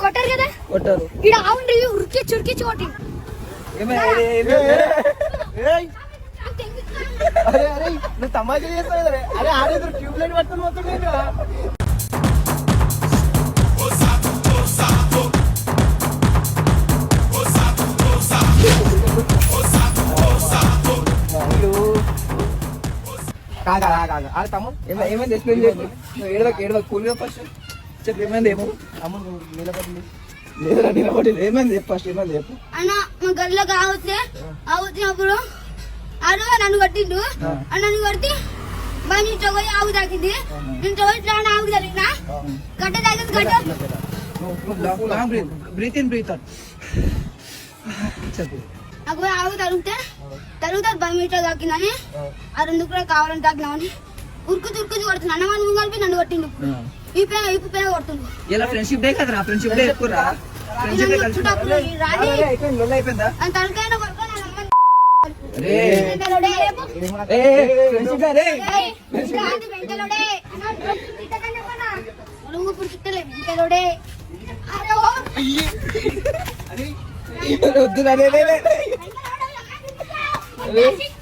కొట్టారు కదా? కొట్టి అరే అరే నువ్వు తమాషా చేస్తావు అరే ఆడేదో ట్యూబ్ లైట్ పట్టుకుని పోతుండే కాగా కాగా ఆడ తమ్ముడు ఏమ- ఏమైంది? ఎక్స్ప్లెయిన్ చెప్పు. నువ్వు ఏడవకు ఏడవకు కూల్గా ఫస్ట్ చెప్పు ఏమైంది ఏమో తమ్ముడు నిలబడి లేదురా నిలబడి ఏమైంది చెప్పు ఫస్ట్ ఏమైంది చెప్పు. అన్న మా గదిలోకి ఆవుతే ఆవుతున్నప్పుడు ఆడు నన్ను కొట్టిండు నన్ను కొట్టి బండి పోయి ఆవు తాకింది. నేను చోట్ల ఆవు తగిలిన గడ్డ తాగింది గడ్డ. Breathe in breathe out. నాకు పోయి ఆవు తగిలితే తరుగుతారు బండి మీటర్ తాకిందని. ఆ. రెండు కూడా కావాలని తాకినామని. ఉరుకు తురుకు కొడుతున్నా అన్న మనం కలిపి నన్ను కొట్టిండు ఈ పైన ఈ పైన కొడుతుండు ఇలా ఫ్రెండ్షిప్ డే కదరా? Friendship day. ఎక్కురా friendship day. రాని అని కొడుకొని Oi?